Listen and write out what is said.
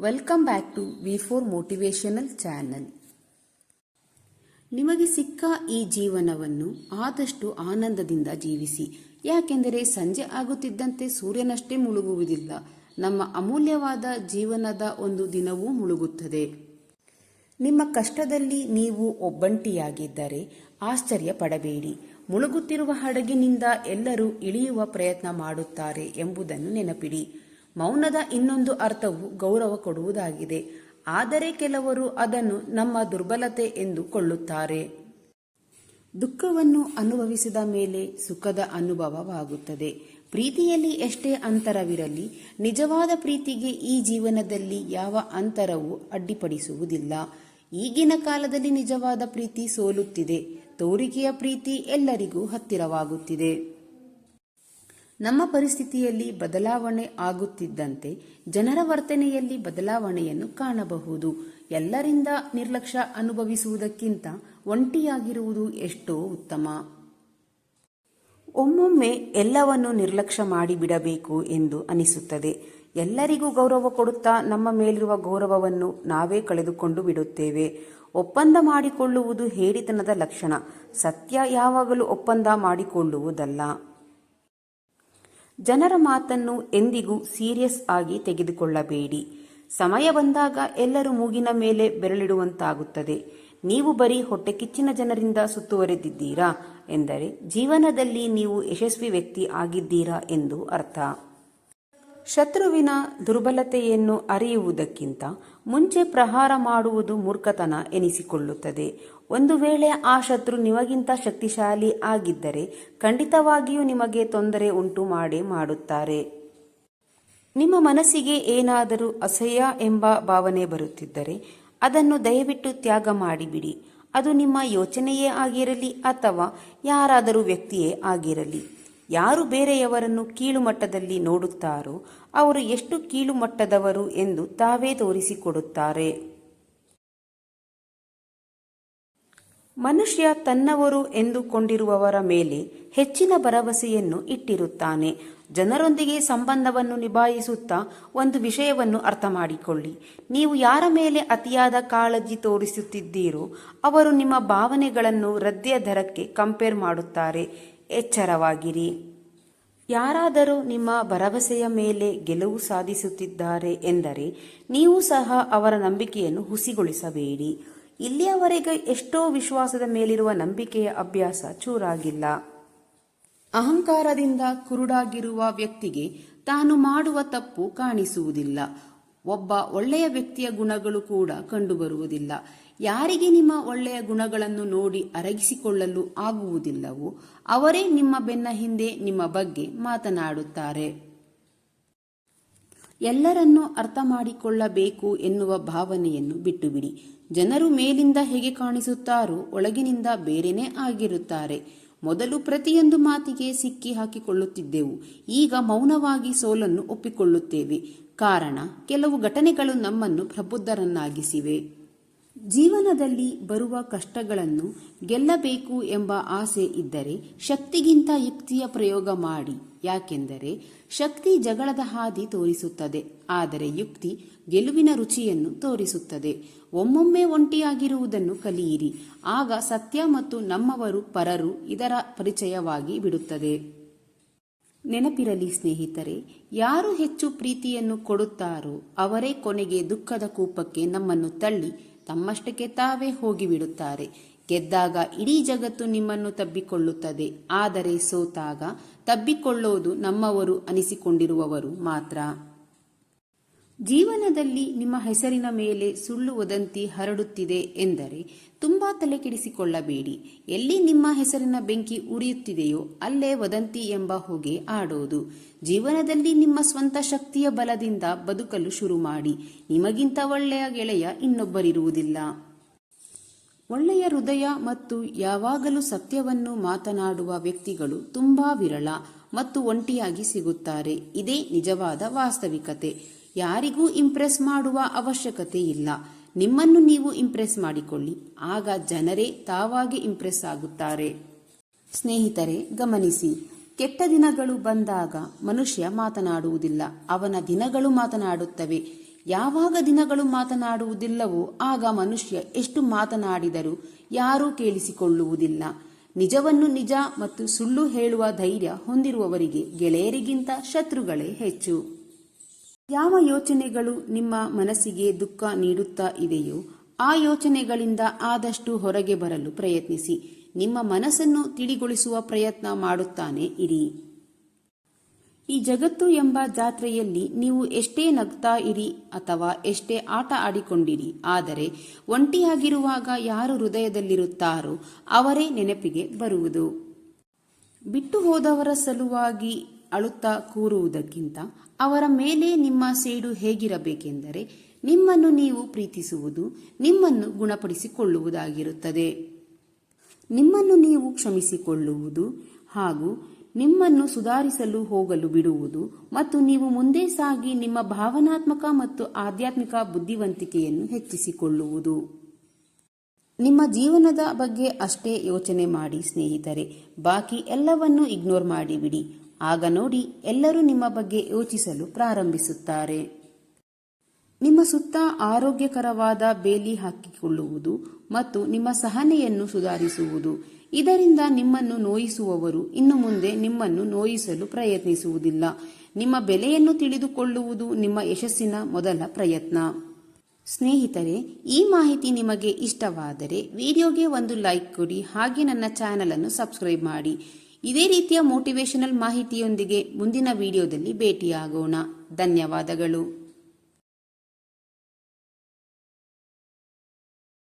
Welcome back to V four motivational channel ನಿಮಗೆ ಸಿಕ್ಕ ಈ ಜೀವನವನ್ನು ಆದಷ್ಟು ಆನಂದದಿಂದ ಜೀವಿಸಿ. ಯಾಕೆಂದರೆ ಸಂಜೆ ಆಗುತ್ತಿದ್ದಂತೆ ಸೂರ್ಯನಷ್ಟೇ ಮುಳುಗುವುದಿಲ್ಲ. ನಮ್ಮ ಅಮೂಲ್ಯವಾದ ಜೀವನದ ಒಂದು ದಿನವೂ ಮುಳುಗುತ್ತದೆ. ನಿಮ್ಮ ಕಷ್ಟದಲ್ಲಿ ನೀವು ಒಬ್ಬಂಟಿಯಾಗಿದ್ದರೆ ಆಶ್ಚರ್ಯ ಪಡಬೇಡಿ ಮುಳುಗುತ್ತಿರುವ ಹಡಗಿನಿಂದ ಎಲ್ಲರೂ ಇಳಿಯುವ ಪ್ರಯತ್ನ ಮಾಡುತ್ತಾರೆ ಎಂಬುದನ್ನು ನೆನಪಿಡಿ. ಮೌನದ ಇನ್ನೊಂದು ಅರ್ಥವು ಗೌರವ ಕೊಡುವುದಾಗಿದೆ. ಆದರೆ ಕೆಲವರು ಅದನ್ನು ನಮ್ಮ ದುರ್ಬಲತೆ ಎಂದು ಕೊಳ್ಳುತ್ತಾರೆ. ದುಃಖವನ್ನು ಅನುಭವಿಸಿದ ಮೇಲೆ ಸುಖದ ಅನುಭವವಾಗುತ್ತದೆ. ಪ್ರೀತಿಯಲ್ಲಿ ಎಷ್ಟೇ ಅಂತರವಿರಲಿ, ನಿಜವಾದ ಪ್ರೀತಿಗೆ ಈ ಜೀವನದಲ್ಲಿ ಯಾವ ಅಂತರವೂ ಅಡ್ಡಿಪಡಿಸುವುದಿಲ್ಲ. ಈಗಿನ ಕಾಲದಲ್ಲಿ ನಿಜವಾದ ಪ್ರೀತಿ ಸೋಲುತ್ತಿದೆ. ತೋರಿಕೆಯ ಪ್ರೀತಿ ಎಲ್ಲರಿಗೂ ಹತ್ತಿರವಾಗುತ್ತಿದೆ. ನಮ್ಮ ಪರಿಸ್ಥಿತಿಯಲ್ಲಿ ಬದಲಾವಣೆ ಆಗುತ್ತಿದ್ದಂತೆ ಜನರ ವರ್ತನೆಯಲ್ಲಿ ಬದಲಾವಣೆಯನ್ನು ಕಾಣಬಹುದು. ಎಲ್ಲರಿಂದ ನಿರ್ಲಕ್ಷ್ಯ ಅನುಭವಿಸುವುದಕ್ಕಿಂತ ಒಂಟಿಯಾಗಿರುವುದು ಎಷ್ಟೋ ಉತ್ತಮ. ಒಮ್ಮೊಮ್ಮೆ ಎಲ್ಲವನ್ನು ನಿರ್ಲಕ್ಷ್ಯ ಮಾಡಿಬಿಡಬೇಕು ಎಂದು ಅನಿಸುತ್ತದೆ. ಎಲ್ಲರಿಗೂ ಗೌರವ ಕೊಡುತ್ತಾ ನಮ್ಮ ಮೇಲಿರುವ ಗೌರವವನ್ನು ನಾವೇ ಕಳೆದುಕೊಂಡು ಬಿಡುತ್ತೇವೆ. ಒಪ್ಪಂದ ಮಾಡಿಕೊಳ್ಳುವುದು ಹೇಡಿತನದ ಲಕ್ಷಣ. ಸತ್ಯ ಯಾವಾಗಲೂ ಒಪ್ಪಂದ ಮಾಡಿಕೊಳ್ಳುವುದಲ್ಲ. ಜನರ ಮಾತನ್ನು ಎಂದಿಗೂ ಸೀರಿಯಸ್ ಆಗಿ ತೆಗೆದುಕೊಳ್ಳಬೇಡಿ. ಸಮಯ ಬಂದಾಗ ಎಲ್ಲರೂ ಮೂಗಿನ ಮೇಲೆ ಬೆರಳಿಡುವಂತಾಗುತ್ತದೆ. ನೀವು ಬರೀ ಹೊಟ್ಟೆ ಕಿಚ್ಚಿನ ಜನರಿಂದ ಸುತ್ತುವರೆದಿದ್ದೀರಾ? ಎಂದರೆ, ಜೀವನದಲ್ಲಿ ನೀವು ಯಶಸ್ವಿ ವ್ಯಕ್ತಿ ಆಗಿದ್ದೀರಾ ಎಂದು ಅರ್ಥ. ಶತ್ರುವಿನ ದುರ್ಬಲತೆಯನ್ನು ಅರಿಯುವುದಕ್ಕಿಂತ ಮುಂಚೆ ಪ್ರಹಾರ ಮಾಡುವುದು ಮೂರ್ಖತನ ಎನಿಸಿಕೊಳ್ಳುತ್ತದೆ. ಒಂದು ವೇಳೆ ಆ ಶತ್ರು ನಿಮಗಿಂತ ಶಕ್ತಿಶಾಲಿ ಆಗಿದ್ದರೆ ಖಂಡಿತವಾಗಿಯೂ ನಿಮಗೆ ತೊಂದರೆ ಉಂಟು ಮಾಡೇ ಮಾಡುತ್ತಾರೆ. ನಿಮ್ಮ ಮನಸ್ಸಿಗೆ ಏನಾದರೂ ಅಸಹ್ಯ ಎಂಬ ಭಾವನೆ ಬರುತ್ತಿದ್ದರೆ ಅದನ್ನು ದಯವಿಟ್ಟು ತ್ಯಾಗ ಮಾಡಿಬಿಡಿ. ಅದು ನಿಮ್ಮ ಯೋಚನೆಯೇ ಆಗಿರಲಿ ಅಥವಾ ಯಾರಾದರೂ ವ್ಯಕ್ತಿಯೇ ಆಗಿರಲಿ. ಯಾರು ಬೇರೆಯವರನ್ನು ಕೀಳುಮಟ್ಟದಲ್ಲಿ ನೋಡುತ್ತಾರೋ ಅವರು ಎಷ್ಟು ಕೀಳುಮಟ್ಟದವರು ಎಂದು ತಾವೇ ತೋರಿಸಿಕೊಡುತ್ತಾರೆ. ಮನುಷ್ಯ ತನ್ನವರು ಎಂದುಕೊಂಡಿರುವವರ ಮೇಲೆ ಹೆಚ್ಚಿನ ಭರವಸೆಯನ್ನು ಇಟ್ಟಿರುತ್ತಾನೆ. ಜನರೊಂದಿಗೆ ಸಂಬಂಧವನ್ನು ನಿಭಾಯಿಸುತ್ತಾ ಒಂದು ವಿಷಯವನ್ನು ಅರ್ಥ ಮಾಡಿಕೊಳ್ಳಿ ನೀವು ಯಾರ ಮೇಲೆ ಅತಿಯಾದ ಕಾಳಜಿ ತೋರಿಸುತ್ತಿದ್ದೀರೋ ಅವರು ನಿಮ್ಮ ಭಾವನೆಗಳನ್ನು ರದ್ದೆಯ ದರಕ್ಕೆ ಕಂಪೇರ್ ಮಾಡುತ್ತಾರೆ. ಎಚ್ಚರವಾಗಿರಿ. ಯಾರಾದರೂ ನಿಮ್ಮ ಭರವಸೆಯ ಮೇಲೆ ಗೆಲುವು ಸಾಧಿಸುತ್ತಿದ್ದಾರೆ ಎಂದರೆ ನೀವು ಸಹ ಅವರ ನಂಬಿಕೆಯನ್ನು ಹುಸಿಗೊಳಿಸಬೇಡಿ. ಇಲ್ಲಿಯವರೆಗೆ ಎಷ್ಟೋ ವಿಶ್ವಾಸದ ಮೇಲಿರುವ ನಂಬಿಕೆಯ ಅಭ್ಯಾಸ ಚೂರಾಗಿಲ್ಲ. ಅಹಂಕಾರದಿಂದ ಕುರುಡಾಗಿರುವ ವ್ಯಕ್ತಿಗೆ ತಾನು ಮಾಡುವ ತಪ್ಪು ಕಾಣಿಸುವುದಿಲ್ಲ. ಒಬ್ಬ ಒಳ್ಳೆಯ ವ್ಯಕ್ತಿಯ ಗುಣಗಳು ಕೂಡ ಕಂಡುಬರುವುದಿಲ್ಲ. ಯಾರಿಗೆ ನಿಮ್ಮ ಒಳ್ಳೆಯ ಗುಣಗಳನ್ನು ನೋಡಿ ಅರಗಿಸಿಕೊಳ್ಳಲು ಆಗುವುದಿಲ್ಲವೋ, ಅವರೇ ನಿಮ್ಮ ಬೆನ್ನ ಹಿಂದೆ ನಿಮ್ಮ ಬಗ್ಗೆ ಮಾತನಾಡುತ್ತಾರೆ. ಎಲ್ಲರನ್ನೂ ಅರ್ಥ ಮಾಡಿಕೊಳ್ಳಬೇಕು ಎನ್ನುವ ಭಾವನೆಯನ್ನು ಬಿಟ್ಟುಬಿಡಿ. ಜನರು ಮೇಲಿಂದ ಹೇಗೆ ಕಾಣಿಸುತ್ತಾರೋ, ಒಳಗಿನಿಂದ ಬೇರೆನೇ ಆಗಿರುತ್ತಾರೆ. ಮೊದಲು ಪ್ರತಿಯೊಂದು ಮಾತಿಗೆ ಸಿಕ್ಕಿ ಹಾಕಿಕೊಳ್ಳುತ್ತಿದ್ದೆವು. ಈಗ ಮೌನವಾಗಿ ಸೋಲನ್ನು ಒಪ್ಪಿಕೊಳ್ಳುತ್ತೇವೆ. ಕಾರಣ ಕೆಲವು ಘಟನೆಗಳು ನಮ್ಮನ್ನು ಪ್ರಬುದ್ಧರನ್ನಾಗಿಸಿವೆ. ಜೀವನದಲ್ಲಿ ಬರುವ ಕಷ್ಟಗಳನ್ನು ಗೆಲ್ಲಬೇಕು ಎಂಬ ಆಸೆ ಇದ್ದರೆ ಶಕ್ತಿಗಿಂತ ಯುಕ್ತಿಯ ಪ್ರಯೋಗ ಮಾಡಿ. ಯಾಕೆಂದರೆ ಶಕ್ತಿ ಜಗಳದ ಹಾದಿ ತೋರಿಸುತ್ತದೆ, ಆದರೆ ಯುಕ್ತಿ ಗೆಲುವಿನ ರುಚಿಯನ್ನು ತೋರಿಸುತ್ತದೆ. ಒಮ್ಮೊಮ್ಮೆ ಒಂಟಿಯಾಗಿರುವುದನ್ನು ಕಲಿಯಿರಿ. ಆಗ ಸತ್ಯ ಮತ್ತು ನಮ್ಮವರು ಪರರು ಇದರ ಪರಿಚಯವಾಗಿ ಬಿಡುತ್ತದೆ. ನೆನಪಿರಲಿ ಸ್ನೇಹಿತರೆ, ಯಾರು ಹೆಚ್ಚು ಪ್ರೀತಿಯನ್ನು ಕೊಡುತ್ತಾರೋ ಅವರೇ ಕೊನೆಗೆ ದುಃಖದ ಕೂಪಕ್ಕೆ ನಮ್ಮನ್ನು ತಳ್ಳಿ ತಮ್ಮಷ್ಟಕ್ಕೆ ತಾವೇ ಹೋಗಿಬಿಡುತ್ತಾರೆ. ಗೆದ್ದಾಗ ಇಡೀ ಜಗತ್ತು ನಿಮ್ಮನ್ನು ತಬ್ಬಿಕೊಳ್ಳುತ್ತದೆ. ಆದರೆ ಸೋತಾಗ ತಬ್ಬಿಕೊಳ್ಳೋದು ನಮ್ಮವರು ಅನಿಸಿಕೊಂಡಿರುವವರು ಮಾತ್ರ. ಜೀವನದಲ್ಲಿ ನಿಮ್ಮ ಹೆಸರಿನ ಮೇಲೆ ಸುಳ್ಳು ವದಂತಿ ಹರಡುತ್ತಿದೆ ಎಂದರೆ ತುಂಬಾ ತಲೆಕೆಡಿಸಿಕೊಳ್ಳಬೇಡಿ. ಎಲ್ಲಿ ನಿಮ್ಮ ಹೆಸರಿನ ಬೆಂಕಿ ಉರಿಯುತ್ತಿದೆಯೋ ಅಲ್ಲೇ ವದಂತಿ ಎಂಬ ಹೊಗೆ ಆಡೋದು. ಜೀವನದಲ್ಲಿ ನಿಮ್ಮ ಸ್ವಂತ ಶಕ್ತಿಯ ಬಲದಿಂದ ಬದುಕಲು ಶುರು ಮಾಡಿ. ನಿಮಗಿಂತ ಒಳ್ಳೆಯ ಗೆಳೆಯ ಇನ್ನೊಬ್ಬರಿರುವುದಿಲ್ಲ. ಒಳ್ಳೆಯ ಹೃದಯ ಮತ್ತು ಯಾವಾಗಲೂ ಸತ್ಯವನ್ನು ಮಾತನಾಡುವ ವ್ಯಕ್ತಿಗಳು ತುಂಬಾ ವಿರಳ ಮತ್ತು ಒಂಟಿಯಾಗಿ ಸಿಗುತ್ತಾರೆ. ಇದೇ ನಿಜವಾದ ವಾಸ್ತವಿಕತೆ. ಯಾರಿಗೂ ಇಂಪ್ರೆಸ್ ಮಾಡುವ ಅವಶ್ಯಕತೆ ಇಲ್ಲ. ನಿಮ್ಮನ್ನು ನೀವು ಇಂಪ್ರೆಸ್ ಮಾಡಿಕೊಳ್ಳಿ. ಆಗ ಜನರೇ ತಾವಾಗಿ ಇಂಪ್ರೆಸ್ ಆಗುತ್ತಾರೆ. ಸ್ನೇಹಿತರೆ, ಗಮನಿಸಿ. ಕೆಟ್ಟ ದಿನಗಳು ಬಂದಾಗ ಮನುಷ್ಯ ಮಾತನಾಡುವುದಿಲ್ಲ. ಅವನ ದಿನಗಳು ಮಾತನಾಡುತ್ತವೆ. ಯಾವಾಗ ದಿನಗಳು ಮಾತನಾಡುವುದಿಲ್ಲವೋ ಆಗ ಮನುಷ್ಯ ಎಷ್ಟು ಮಾತನಾಡಿದರೂ ಯಾರೂ ಕೇಳಿಸಿಕೊಳ್ಳುವುದಿಲ್ಲ. ನಿಜವನ್ನು ನಿಜ ಮತ್ತು ಸುಳ್ಳು ಹೇಳುವ ಧೈರ್ಯ ಹೊಂದಿರುವವರಿಗೆ ಗೆಳೆಯರಿಗಿಂತ ಶತ್ರುಗಳೇ ಹೆಚ್ಚು. ಯಾವ ಯೋಚನೆಗಳು ನಿಮ್ಮ ಮನಸ್ಸಿಗೆ ದುಃಖ ನೀಡುತ್ತಾ ಇದೆಯೋ, ಆ ಯೋಚನೆಗಳಿಂದ ಆದಷ್ಟು ಹೊರಗೆ ಬರಲು ಪ್ರಯತ್ನಿಸಿ. ನಿಮ್ಮ ಮನಸ್ಸನ್ನು ತಿಳಿಗೊಳಿಸುವ ಪ್ರಯತ್ನ ಮಾಡುತ್ತಾನೆ, ಇರಿ. ಈ ಜಗತ್ತು ಎಂಬ ಜಾತ್ರೆಯಲ್ಲಿ ನೀವು ಎಷ್ಟೇ ನಗ್ತಾ ಇರಿ ಅಥವಾ ಎಷ್ಟೇ ಆಟ ಆಡಿಕೊಂಡಿರಿ, ಆದರೆ ಒಂಟಿಯಾಗಿರುವಾಗ ಯಾರು ಹೃದಯದಲ್ಲಿರುತ್ತಾರೋ ಅವರೇ ನೆನಪಿಗೆ ಬರುವುದು. ಬಿಟ್ಟು ಹೋದವರ ಸಲುವಾಗಿ ಅಳುತ್ತಾ ಕೂರುವುದಕ್ಕಿಂತ ಅವರ ಮೇಲೆ ನಿಮ್ಮ ಸೇಡು ಹೇಗಿರಬೇಕೆಂದರೆ ನಿಮ್ಮನ್ನು ನೀವು ಪ್ರೀತಿಸುವುದು, ನಿಮ್ಮನ್ನು ಗುಣಪಡಿಸಿಕೊಳ್ಳುವುದಾಗಿರುತ್ತದೆ. ನಿಮ್ಮನ್ನು ನೀವು ಕ್ಷಮಿಸಿಕೊಳ್ಳುವುದು ಹಾಗೂ ನಿಮ್ಮನ್ನು ಸುಧಾರಿಸಲು ಹೋಗಲು ಬಿಡುವುದು ಮತ್ತು ನೀವು ಮುಂದೆ ಸಾಗಿ ನಿಮ್ಮ ಭಾವನಾತ್ಮಕ ಮತ್ತು ಆಧ್ಯಾತ್ಮಿಕ ಬುದ್ಧಿವಂತಿಕೆಯನ್ನು ಹೆಚ್ಚಿಸಿಕೊಳ್ಳುವುದು. ನಿಮ್ಮ ಜೀವನದ ಬಗ್ಗೆ ಅಷ್ಟೇ ಯೋಚನೆ ಮಾಡಿ ಸ್ನೇಹಿತರೆ, ಬಾಕಿ ಎಲ್ಲವನ್ನೂ ಇಗ್ನೋರ್ ಮಾಡಿಬಿಡಿ. ಆಗ ನೋಡಿ ಎಲ್ಲರೂ ನಿಮ್ಮ ಬಗ್ಗೆ ಯೋಚಿಸಲು ಪ್ರಾರಂಭಿಸುತ್ತಾರೆ. ನಿಮ್ಮ ಸುತ್ತ ಆರೋಗ್ಯಕರವಾದ ಬೇಲಿ ಹಾಕಿಕೊಳ್ಳುವುದು ಮತ್ತು ನಿಮ್ಮ ಸಹನೆಯನ್ನು ಸುಧಾರಿಸುವುದು. ಇದರಿಂದ ನಿಮ್ಮನ್ನು ನೋಯಿಸುವವರು ಇನ್ನು ಮುಂದೆ ನಿಮ್ಮನ್ನು ನೋಯಿಸಲು ಪ್ರಯತ್ನಿಸುವುದಿಲ್ಲ. ನಿಮ್ಮ ಬೆಲೆಯನ್ನು ತಿಳಿದುಕೊಳ್ಳುವುದು ನಿಮ್ಮ ಯಶಸ್ಸಿನ ಮೊದಲ ಪ್ರಯತ್ನ. ಸ್ನೇಹಿತರೆ, ಈ ಮಾಹಿತಿ ನಿಮಗೆ ಇಷ್ಟವಾದರೆ ವಿಡಿಯೋಗೆ ಒಂದು ಲೈಕ್ ಕೊಡಿ, ಹಾಗೆ ನನ್ನ ಚಾನಲನ್ನು ಸಬ್ಸ್ಕ್ರೈಬ್ ಮಾಡಿ. ಇದೇ ರೀತಿಯ ಮೋಟಿವೇಶನಲ್ ಮಾಹಿತಿಯೊಂದಿಗೆ ಮುಂದಿನ ವಿಡಿಯೋದಲ್ಲಿ ಭೇಟಿಯಾಗೋಣ. ಧನ್ಯವಾದಗಳು.